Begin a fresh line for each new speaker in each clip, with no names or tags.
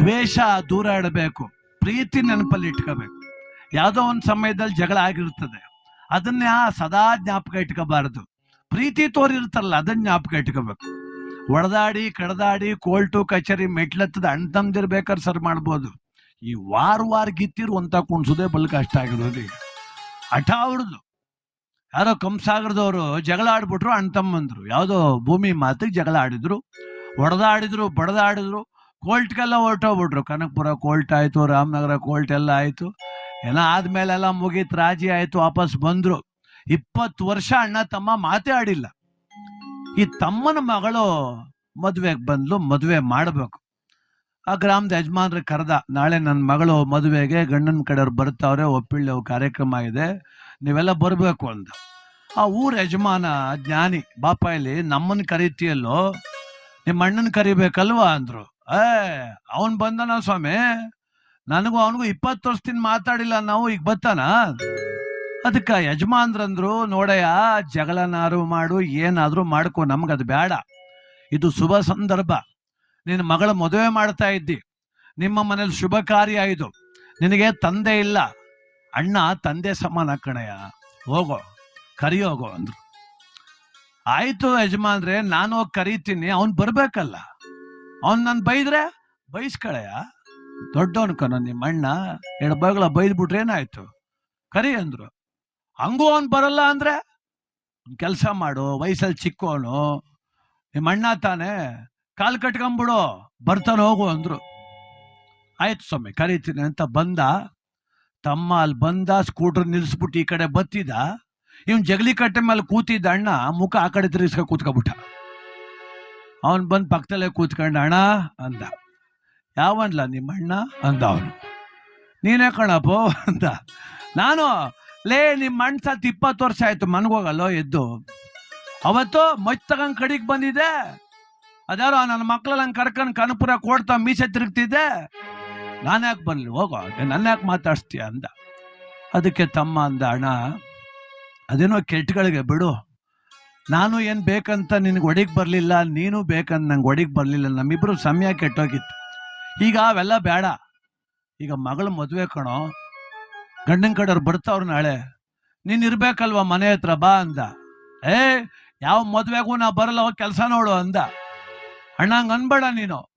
ದ್ವೇಷ ದೂರ ಇಡಬೇಕು. ಪ್ರೀತಿ ನೆನಪಲ್ಲಿ ಇಟ್ಕೋಬೇಕು. ಯಾವುದೋ ಒಂದು ಸಮಯದಲ್ಲಿ ಜಗಳ ಆಗಿರುತ್ತದೆ. ಅದನ್ನ ಸದಾ ಜ್ಞಾಪಕ ಇಟ್ಕೋಬಾರದು. ಪ್ರೀತಿ ತೋರಿರ್ತಾರಲ್ಲ ಅದನ್ನ ಜ್ಞಾಪಕ ಇಟ್ಕೋಬೇಕು. ಒಡೆದಾಡಿ, ಕಡದಾಡಿ ಕೋಲ್ಟು ಕಚೇರಿ ಮೆಟ್ಲತ್ತದ ಅಣ್ಣ ತಮ್ದಿರ್ಬೇಕಾದ್ರೆ ಸರ್ ಮಾಡ್ಬೋದು. ಈ ವಾರ ವಾರ ಗಿತ್ತಿರು ಅಂತ ಕುಣ್ಸೋದೇ ಬಲ್ ಕಷ್ಟ ಆಗಿರೋದು. ಈಗ ಹಠ ಅವ್ರದ್ದು ಯಾರೋ ಕಂಸಾಗರದವರು ಜಗಳ ಆಡ್ಬಿಟ್ರು, ಅಣ್ಣ ತಮ್ಮಂದ್ರು. ಯಾವುದೋ ಭೂಮಿ ಮಾತಿಗೆ ಜಗಳ ಆಡಿದ್ರು. ಒಡೆದಾಡಿದ್ರು, ಬಡದಾಡಿದ್ರು. ಕೋಲ್ಟ್ಗೆಲ್ಲ ಹೊರಟೋಗ್ಬಿಟ್ರು. ಕನಕಪುರ ಕೋಲ್ಟ್ ಆಯ್ತು, ರಾಮನಗರ ಕೋಲ್ಟ್ ಎಲ್ಲ ಆಯ್ತು. ಎಲ್ಲ ಆದ್ಮೇಲೆಲ್ಲ ಮುಗೀತು, ರಾಜಿ ಆಯ್ತು, ವಾಪಸ್ ಬಂದ್ರು. ಇಪ್ಪತ್ತು ವರ್ಷ ಅಣ್ಣ ತಮ್ಮ ಮಾತೇ ಆಡಿಲ್ಲ. ಈ ತಮ್ಮನ ಮಗಳು ಮದುವೆಗೆ ಬಂದ್ಲು, ಮದುವೆ ಮಾಡಬೇಕು. ಆ ಗ್ರಾಮದ ಯಜಮಾನ್ರಿಗೆ ಕರೆದ, ನಾಳೆ ನನ್ನ ಮಗಳು ಮದುವೆಗೆ ಗಂಡನ ಕಡೆಯವ್ರು ಬರ್ತಾವ್ರೆ, ಒಪ್ಪಿಳ್ಳೆ ಕಾರ್ಯಕ್ರಮ ಇದೆ, ನೀವೆಲ್ಲ ಬರಬೇಕು ಅಂತ ಆ ಊರ ಯಜಮಾನ ಜ್ಞಾನಿ ಬಾಪಾಯಲ್ಲಿ ನಮ್ಮನ್ನ ಕರಿತೀಯಲ್ಲೋ? ನಿಮ್ಮ ಅಣ್ಣನ ಕರಿಬೇಕಲ್ವಾ? ಅಂದ್ರು. ಏ, ಅವನ್ ಬಂದನ ಸ್ವಾಮಿ? ನನಗೂ ಅವನಿಗೂ ಇಪ್ಪತ್ತು ವರ್ಷದಿಂದ ಮಾತಾಡಿಲ್ಲ ನಾವು ಈಗ ಬತ್ತಾನ ಅದಕ್ಕೆ ಯಜಮಾನ್ರಂದ್ರು, ನೋಡಯ್ಯ, ಜಗಳನಾರು ಮಾಡು, ಏನಾದ್ರೂ ಮಾಡ್ಕೊ ಅದು ಬೇಡ. ಇದು ಶುಭ ಸಂದರ್ಭ. ನಿನ್ನ ಮಗಳ ಮದುವೆ ಮಾಡ್ತಾ ಇದ್ದಿ. ನಿಮ್ಮ ಮನೇಲಿ ಶುಭ ಕಾರ್ಯ ಇದು. ನಿನಗೆ ತಂದೆ ಇಲ್ಲ. ಅಣ್ಣ, ತಂದೆ ಸಮಾನ ಕಣಯ್ಯ. ಹೋಗೋ, ಕರಿಯೋಗೋ ಅಂದ್ರು. ಆಯ್ತು ಯಜಮಾನ್ರೆ, ನಾನು ಹೋಗಿ ಕರಿತೀನಿ, ಅವನ್ ಬರ್ಬೇಕಲ್ಲ. ಅವ್ನ್ ನನ್ ಬೈದ್ರೆ? ಬೈಸ್ಕಳೆಯ? ದೊಡ್ಡವನ್ ಕನ ನಿಮ್ಮ ಅಣ್ಣ. ಎರಡು ಎಡಬಾಗ್ಲ ಬೈದ್ಬಿಟ್ರೆ ಏನಾಯ್ತು? ಕರಿ ಅಂದ್ರು. ಹಂಗೂ ಅವನ್ ಬರಲ್ಲ ಅಂದ್ರೆ? ಕೆಲಸ ಮಾಡು ವಯಸ್ಸಲ್ಲಿ ಚಿಕ್ಕವನು ನಿಮ್ಮ ಅಣ್ಣ ತಾನೇ, ಕಾಲ್ ಕಟ್ಕೊಂಬಿಡು, ಬರ್ತಾನೆ ಹೋಗು ಅಂದ್ರು. ಆಯ್ತು ಸ್ವಾಮಿ, ಕರೀತೀನಿ ಅಂತ ಬಂದ. ತಮ್ಮ ಅಲ್ಲಿ ಬಂದ, ಸ್ಕೂಟರ್ ನಿಲ್ಸ್ಬಿಟ್ಟು ಈ ಕಡೆ ಬತ್ತಿದ. ಇವನ್ ಜಗಲಿ ಕಟ್ಟೆ ಮೇಲೆ ಕೂತಿದ್ದ ಅಣ್ಣ, ಮುಖ ಆ ಕಡೆ ತಿರುಗಿಸ್ಕ ಕೂತ್ಕೊಬಿಟ್ಟ. ಅವನ್ ಬಂದ್ ಪಕ್ಕದಲ್ಲೇ ಕೂತ್ಕೊಂಡ, ಅಣ್ಣ, ಅಂದ. ಯಾವನ್ಲ ನಿಮ್ಮ ಅಣ್ಣ ಅಂದ ಅವನು. ನೀನೇ ಕಣಪ್ಪೋ? ಅಂದ. ನಾನು, ಲೇ ನಿಮ್ಮ ಅಣ್ಣ ಸತ್ ಇಪ್ಪತ್ತು ವರ್ಷ ಆಯ್ತು ಮನ್ಗೋಗಲ್ಲೋ ಎದ್ದು. ಅವತ್ತು ಮೊಚ್ಚ ತಗೊಂಡ್ ಕಡಿಗೆ ಬಂದಿದೆ ಅದಾರೋ ನನ್ನ ಮಕ್ಕಳನ್ನ ಕರ್ಕೊಂಡ್ ಕನಪುರ ಕೊಡ್ತಾ ಮೀಸೆ ತಿರುಗ್ತಿದ್ದೆ. ನಾನು ಯಾಕೆ ಬರ್ಲಿ? ಹೋಗೋ ನನ್ನ ಯಾಕೆ ಮಾತಾಡ್ಸ್ತೀಯ? ಅಂದ. ಅದಕ್ಕೆ ತಮ್ಮ ಅಂದ, ಅಣ್ಣ, ಅದೇನೋ ಕೆಟ್ಟಗಳಿಗೆ ಬಿಡು. ನಾನು ಏನ್ ಬೇಕಂತ ನಿನ್ಗೆ ಒಡಿಗ್ ಬರ್ಲಿಲ್ಲ, ನೀನು ಬೇಕಂತ ನಂಗೆ ಒಡಿಗ್ ಬರ್ಲಿಲ್ಲ, ನಮ್ಮಿಬ್ರು ಸಮಯ ಕೆಟ್ಟೋಗಿತ್ತು. ಈಗ ಅವೆಲ್ಲ ಬೇಡ. ಈಗ ಮಗಳ ಮದುವೆ ಕಣೋ. ಗಂಡನ ಕಡೆಯವ್ರು ಬರ್ತಾವ್ರು ನಾಳೆ. ನೀನ್ ಇರ್ಬೇಕಲ್ವಾ ಮನೆ ಹತ್ರ, ಬಾ ಅಂದ. ಏ, ಯಾವ ಮದ್ವೆಗೂ ನಾ ಬರಲ್ಲ, ಹೋಗಿ ಕೆಲಸ ನೋಡು ಅಂದ. ಅಣ್ಣ, ಹಂಗ್ ಅನ್ಬೇಡ ನೀನು.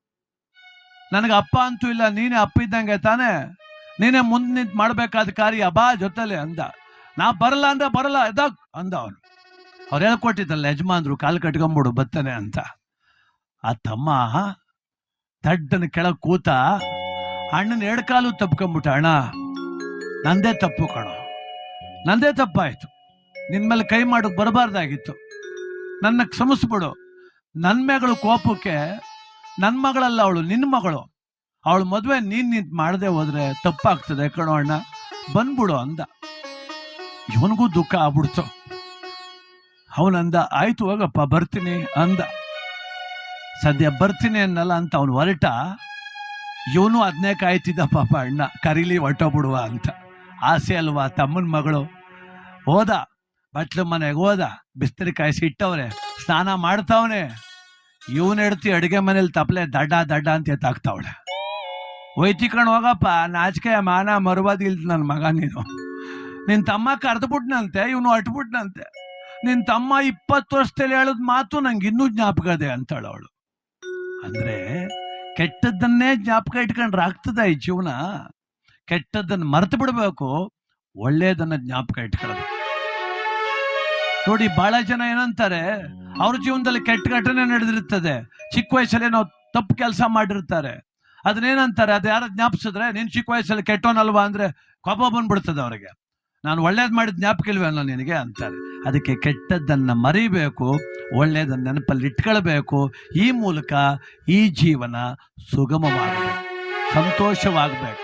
ನನಗೆ ಅಪ್ಪ ಅಂತೂ ಇಲ್ಲ, ನೀನೇ ಅಪ್ಪ ಇದ್ದಂಗೆ ತಾನೇ. ನೀನೇ ಮುಂದೆ ನಿಂತು ಮಾಡ್ಬೇಕಾದ ಕಾರ್ಯ ಬಾ ಜೊತೆಲೆ ಅಂದ. ನಾ ಬರಲ್ಲ ಅಂದ್ರೆ ಬರಲ್ಲ ಎದಾಗ ಅಂದ ಅವನು. ಅವ್ರು ಹೇಳ್ಕೊಟ್ಟಿದ್ದಲ್ಲ ಯಜಮಾನ್ರು ಕಾಲು ಕಟ್ಕೊಂಬಿಡು ಬತ್ತನೆ ಅಂತ. ಆ ತಮ್ಮ ದಡ್ಡನ ಕೆಳ ಕೂತ ಅಣ್ಣನ ಎರಡು ಕಾಲು ತಪ್ಕೊಂಬಿಟ್ಟ, ಅಣ್ಣ, ನಂದೇ ತಪ್ಪು ಕಣೋ. ನಂದೇ ತಪ್ಪಾಯ್ತು. ನಿನ್ ಮೇಲೆ ಕೈ ಮಾಡಕ್ ಬರಬಾರ್ದಾಗಿತ್ತು. ನನ್ನ ಕ್ಷಮಿಸ್ಬಿಡು. ನನ್ನ ಮಗಳು ಕೋಪಕ್ಕೆ ನನ್ನ ಮಗಳಲ್ಲ ಅವಳು ನಿನ್ನ ಮಗಳು. ಅವಳು ಮದುವೆ ನೀನ್ ನಿಂತ್ ಮಾಡದೆ ಹೋದ್ರೆ ತಪ್ಪಾಗ್ತದೆ ಕಣೋ ಅಣ್ಣ. ಬಂದ್ಬಿಡು ಅಂದ. ಇವನಿಗೂ ದುಃಖ ಆಗ್ಬಿಡ್ತು. ಅವನಂದ, ಆಯ್ತು ಹೋಗಪ್ಪ, ಬರ್ತೀನಿ ಅಂದ. ಸದ್ಯ ಬರ್ತೀನಿ ಅನ್ನಲ್ಲ ಅಂತ ಅವನು ಹೊರಟ. ಇವನು ಅದನ್ನೇ ಕಾಯ್ತಿದ್ದ ಪಾಪ ಅಣ್ಣ, ಕರೀಲಿ ಹೊಟ್ಟೋಗ್ಬಿಡುವ ಅಂತ. ಆಸೆ ಅಲ್ವಾ, ತಮ್ಮನ ಮಗಳು? ಹೋದ, ಬಟ್ಲು ಮನೆಗೆ ಹೋದ, ಬಿಸ್ತರಿ ಕಾಯಿಸಿ ಇಟ್ಟವ್ರೆ, ಸ್ನಾನ ಮಾಡ್ತಾವನೆ. ಇವನ್ ಹೆಡ್ತಿ ಅಡುಗೆ ಮನೇಲಿ ತಪ್ಪಲೆ ದಡ್ಡ ದಡ್ಡ ಅಂತ ಎತ್ತಾಕ್ತಾವಳೆ. ಒಯ್ತಿಕೊಂಡು ಹೋಗಪ್ಪ, ನಾಚಿಕೆ, ಮಾನ ಮರುವಾದಿ ನನ್ನ ಮಗ ನೀನು. ನಿನ್ ತಮ್ಮ ಕರೆದ್ಬಿಟ್ನಂತೆ, ಇವನು ಹೊಟ್ಬಿಟ್ನಂತೆ ನಿನ್ ತಮ್ಮ ಇಪ್ಪತ್ತು ವರ್ಷದಲ್ಲಿ ಹೇಳದ್ ಮಾತು ನಂಗೆ ಇನ್ನೂ ಜ್ಞಾಪಕ ಇದೆ ಅಂತಾಳು ಅವಳು. ಅಂದ್ರೆ ಕೆಟ್ಟದ್ದನ್ನೇ ಜ್ಞಾಪಕ ಇಟ್ಕೊಂಡ್ರೆ ಆಗ್ತದ ಈ ಜೀವನ? ಕೆಟ್ಟದ್ದನ್ನ ಮರ್ತು ಬಿಡ್ಬೇಕು, ಒಳ್ಳೇದನ್ನ ಜ್ಞಾಪಕ ಇಟ್ಕೊಳ್ಳೋದು. ನೋಡಿ, ಬಹಳ ಜನ ಏನಂತಾರೆ, ಅವ್ರ ಜೀವನದಲ್ಲಿ ಕೆಟ್ಟ ಘಟನೆ ನಡೆದಿರ್ತದೆ. ಚಿಕ್ಕ ವಯಸ್ಸಲ್ಲಿ ನಾವು ತಪ್ಪು ಕೆಲಸ ಮಾಡಿರ್ತಾರೆ. ಅದನ್ನೇನಂತಾರೆ, ಅದು ಯಾರು ಜ್ಞಾಪಿಸಿದ್ರೆ, ನೀನ್ ಚಿಕ್ಕ ವಯಸ್ಸಲ್ಲಿ ಕೆಟ್ಟೋನಲ್ವಾ ಅಂದ್ರೆ ಕೋಪ ಬಂದ್ಬಿಡ್ತದೆ ಅವ್ರಿಗೆ. ನಾನು ಒಳ್ಳೇದ್ ಮಾಡಿದ ಜ್ಞಾಪಕ ಇಲ್ವೇನೋ ನಿನಗೆ, ಅಂತಾರೆ. ಅದಕ್ಕೆ ಕೆಟ್ಟದ್ದನ್ನು ಮರಿಬೇಕು ಒಳ್ಳೆಯದನ್ನು ನೆನಪಲ್ಲಿ ಇಟ್ಕೊಳ್ಬೇಕು. ಈ ಮೂಲಕ ಈ ಜೀವನ ಸುಗಮವಾಗಬೇಕು ಸಂತೋಷವಾಗಬೇಕು.